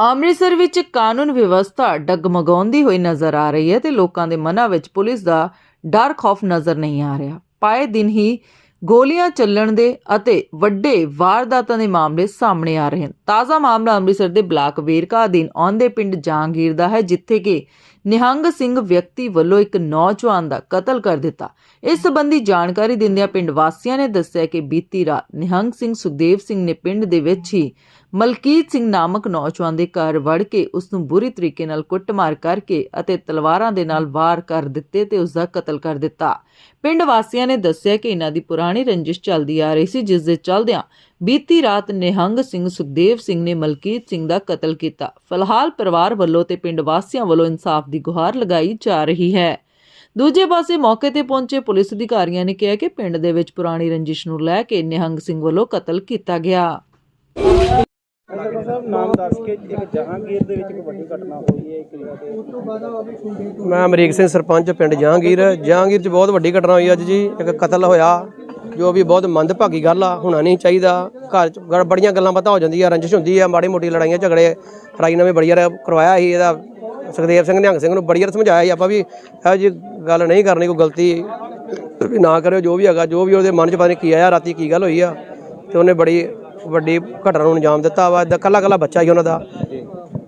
ਅੰਮ੍ਰਿਤਸਰ ਵਿੱਚ ਕਾਨੂੰਨ ਵਿਵਸਥਾ ਡਗਮਗਾਉਂਦੀ ਹੋਈ ਨਜ਼ਰ ਆ ਰਹੀ ਹੈ ਤੇ ਲੋਕਾਂ ਦੇ ਮਨਾਂ ਵਿੱਚ ਪੁਲਿਸ ਦਾ ਡਰ ਖੌਫ ਨਜ਼ਰ ਨਹੀਂ ਆ ਰਿਹਾ। ਪਾਏ ਦਿਨ ਹੀ ਗੋਲੀਆਂ ਚੱਲਣ ਦੇ ਅਤੇ ਵੱਡੇ ਵਾਰਦਾਤਾਂ ਦੇ ਮਾਮਲੇ ਸਾਹਮਣੇ ਆ ਰਹੇ ਹਨ। ਤਾਜ਼ਾ ਮਾਮਲਾ ਅੰਮ੍ਰਿਤਸਰ ਦੇ ਬਲਾਕ ਵੇਰਕਾ ਅਧੀਨ ਆਉਂਦੇ ਪਿੰਡ ਜਾਂਗੀਰ ਦਾ ਹੈ, ਜਿੱਥੇ ਕਿ ਨਿਹੰਗ ਸਿੰਘ ਵਿਅਕਤੀ ਵੱਲੋਂ ਇੱਕ ਨੌਜਵਾਨ ਦਾ ਕਤਲ ਕਰ ਦਿੱਤਾ। ਇਸ ਸੰਬੰਧੀ ਜਾਣਕਾਰੀ ਦਿੰਦਿਆਂ ਪਿੰਡ ਵਾਸੀਆਂ ਨੇ ਦੱਸਿਆ ਕਿ ਬੀਤੀ ਰਾਤ ਨਿਹੰਗ ਸਿੰਘ ਸੁਖਦੇਵ ਸਿੰਘ ਨੇ ਪਿੰਡ ਦੇ ਵਿੱਚ ਹੀ ਮਲਕੀਤ ਸਿੰਘ ਨਾਮਕ ਨੌਜਵਾਨ ਦੇ ਘਰ ਵੜ ਕੇ ਉਸ ਨੂੰ ਬੁਰੀ ਤਰੀਕੇ ਨਾਲ ਕੁੱਟਮਾਰ ਕਰਕੇ ਅਤੇ ਤਲਵਾਰਾਂ ਦੇ ਨਾਲ ਵਾਰ ਕਰ ਦਿੱਤੇ ਤੇ ਉਸ ਦਾ ਕਤਲ ਕਰ ਦਿੱਤਾ। ਪਿੰਡ ਵਾਸੀਆਂ ਨੇ ਦੱਸਿਆ ਕਿ ਇਹਨਾਂ ਦੀ ਪੁਰਾਣੀ ਰੰਜਿਸ਼ ਚੱਲਦੀ ਆ ਰਹੀ ਸੀ ਜਿਸ ਦੇ ਚੱਲਦਿਆਂ ਬੀਤੀ ਰਾਤ ਨਿਹੰਗ ਸਿੰਘ ਸੁਖਦੇਵ ਸਿੰਘ ਨੇ ਮਲਕੀਤ ਸਿੰਘ ਦਾ ਕਤਲ ਕੀਤਾ। ਫਿਲਹਾਲ ਪਰਿਵਾਰ ਵੱਲੋਂ ਤੇ ਪਿੰਡ ਵਾਸੀਆਂ ਵੱਲੋਂ ਇਨਸਾਫ ਦੀ ਗੁਹਾਰ ਲਗਾਈ ਜਾ ਰਹੀ ਹੈ। ਦੂਜੇ ਪਾਸੇ ਮੌਕੇ ਤੇ ਪਹੁੰਚੇ ਪੁਲਿਸ ਅਧਿਕਾਰੀਆਂ ਨੇ ਕਿਹਾ ਕਿ ਪਿੰਡ ਦੇ ਵਿੱਚ ਪੁਰਾਣੀ ਰੰਜਿਸ਼ ਨੂੰ ਲੈ ਕੇ ਨਿਹੰਗ ਸਿੰਘ ਵੱਲੋਂ ਕਤਲ ਕੀਤਾ ਗਿਆ। ਡਾਕਟਰ ਸਾਹਿਬ ਨਾਮ ਦੱਸ ਕੇ ਇੱਕ ਜਹਾਂਗੀਰ ਦੇ ਵਿੱਚ ਇੱਕ ਵੱਡੀ ਘਟਨਾ ਹੋਈ ਹੈ ਇੱਕ ਜਗ੍ਹਾ ਤੇ ਮੈਂ ਅਮਰੀਕ ਸਿੰਘ ਸਰਪੰਚ, ਪਿੰਡ ਜਹਾਂਗੀਰ। ਜਹਾਂਗੀਰ 'ਚ ਬਹੁਤ ਵੱਡੀ ਘਟਨਾ ਹੋਈ ਅੱਜ ਜੀ। ਇੱਕ ਕਤਲ ਹੋਇਆ। ਜੋ ਵੀ ਬਹੁਤ ਮੰਦਭਾਗੀ ਗੱਲ ਆ, ਹੋਣਾ ਨਹੀਂ ਚਾਹੀਦਾ। ਘਰ 'ਚ ਗ- ਬੜੀਆਂ ਗੱਲਾਂ ਬਾਤਾਂ ਹੋ ਜਾਂਦੀਆਂ, ਰੰਜਿਸ਼ ਹੁੰਦੀ ਆ, ਮਾੜੀ ਮੋਟੀ ਲੜਾਈਆਂ, ਝਗੜੇ। ਹਰਾਈ ਨਵੇਂ ਬੜੀ ਯਾਰ ਕਰਵਾਇਆ ਸੀ, ਇਹਦਾ ਸੁਖਦੇਵ ਸਿੰਘ, ਨਿਹੰਗ ਸਿੰਘ ਨੂੰ ਬੜੀ ਯਾਰ ਸਮਝਾਇਆ ਸੀ, ਆਪਾਂ ਵੀ ਇਹੋ ਜੀ ਗੱਲ ਨਹੀਂ ਕਰਨੀ, ਕੋਈ ਗਲਤੀ ਵੀ ਨਾ ਕਰਿਓ, ਜੋ ਵੀ ਹੈਗਾ, ਜੋ ਵੀ ਉਹਦੇ ਮਨ 'ਚ ਪਤਾ ਨਹੀਂ ਕੀ ਆਇਆ, ਰਾਤੀ ਕੀ ਗੱਲ ਹੋਈ ਆ। ਤੇ ਉਹਨੇ ਬੜੀ ਵੱਡੀ ਘਟਨਾ ਨੂੰ ਅੰਜਾਮ ਦਿੱਤਾ ਵਾ ਇਦਾਂ ਕੱਲਾ ਕੱਲਾ ਬੱਚਾ ਹੀ ਉਹਨਾਂ ਦਾ।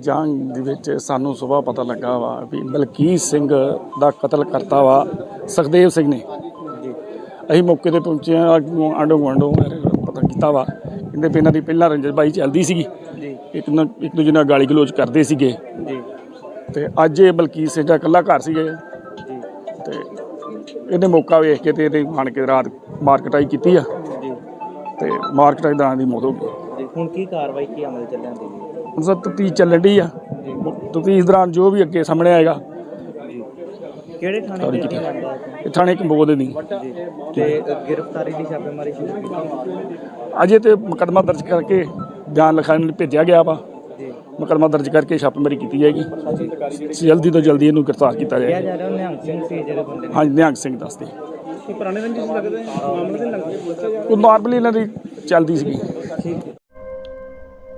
ਜੰਗ ਦੇ ਵਿੱਚ ਸਾਨੂੰ ਸਵੇਰ ਪਤਾ ਲੱਗਾ ਵਾ ਵੀ ਮਲਕੀਤ ਸਿੰਘ ਦਾ ਕਤਲ ਕਰਤਾ ਵਾ ਸੁਖਦੇਵ ਸਿੰਘ ਨੇ। ਅਸੀਂ ਮੌਕੇ ਤੇ ਪਹੁੰਚੇ ਆ ਆਂਡੋ ਗੁਆਂਢੋ ਪਤਾ ਕੀਤਾ ਵਾ ਕਹਿੰਦੇ ਵੀ ਇਹਨਾਂ ਦੀ ਪਹਿਲਾਂ ਰੰਜਨ ਬਾਈ ਚੱਲਦੀ ਸੀਗੀ। ਇੱਕ ਨਾ ਇੱਕ ਦੂਜੇ ਨਾਲ ਗਾਲੀ ਗਲੋਚ ਕਰਦੇ ਸੀਗੇ। ਤੇ ਅੱਜ ਇਹ ਮਲਕੀਤ ਸਿੰਘ ਦਾ ਇਕੱਲਾ ਘਰ ਸੀਗੇ। ਤੇ ਇਹਨੇ ਮੌਕਾ ਵੇਖ ਕੇ ਤੇ ਇਹਦੇ ਆਣ ਕੇ ਰਾਤ ਮਾਰਕਟਾਈ ਕੀਤੀ ਆ। ਤੇ ਮਾਰਕਟਾਈ ਦਾ ਦੀ ਮੌਤ ਹੋ ਗਈ। ਹੁਣ ਕੀ ਕਾਰਵਾਈ ਕੀ ਅਮਲ ਚੱਲਣ ਦੀ ਹੁਣ ਸਰ ਤਫਤੀਸ਼ ਚੱਲਣ ਡਈ ਆ। ਤਫਤੀਸ਼ ਦੌਰਾਨ ਜੋ ਵੀ ਅੱਗੇ ਸਾਹਮਣੇ ਆਏਗਾ। ਕਿਹੜੇ ਥਾਣੇ ਦੇ ਇਹ ਥਾਣੇ ਕੰਬੋਗ ਦੇ ਨਹੀਂ। ਤੇ ਗ੍ਰਿਫਤਾਰੀ ਦੀ ਛਾਪੇਮਾਰੀ ਸ਼ੁਰੂ ਕੀਤੀ ਅਜੇ ਤੇ ਮੁਕੱਦਮਾ ਦਰਜ ਕਰਕੇ ਬਿਆਨ ਲਿਖਾਉਣ ਲਈ ਭੇਜਿਆ ਗਿਆ ਵਾ। ਮੁਕੱਦਮਾ ਦਰਜ ਕਰਕੇ ਛਾਪੇਮਾਰੀ ਕੀਤੀ ਜਾਏਗੀ। ਜਲਦੀ ਤੋਂ ਜਲਦੀ ਇਹਨੂੰ ਗ੍ਰਿਫਤਾਰ ਕੀਤਾ ਕਿਹਾ ਜਾਏਗਾ ਜਾ ਰਿਹਾ ਨਿਹੰਗ ਸਿੰਘ ਸੀ ਜਿਹੜੇ ਬੰਦੇ ਨੇ। ਹਾਂਜੀ ਨਿਹੰਗ ਸਿੰਘ ਦੱਸਦੇ। ਪੁਰਾਣੇ ਰੰਜਿਸ਼ ਲੱਗਦੇ ਮਾਮਲੇ ਦੇ ਲੱਗਦੇ ਉਹ ਨਾਰਮਲੀ ਇਹਨਾਂ ਦੀ ਚੱਲਦੀ ਸੀਗੀ।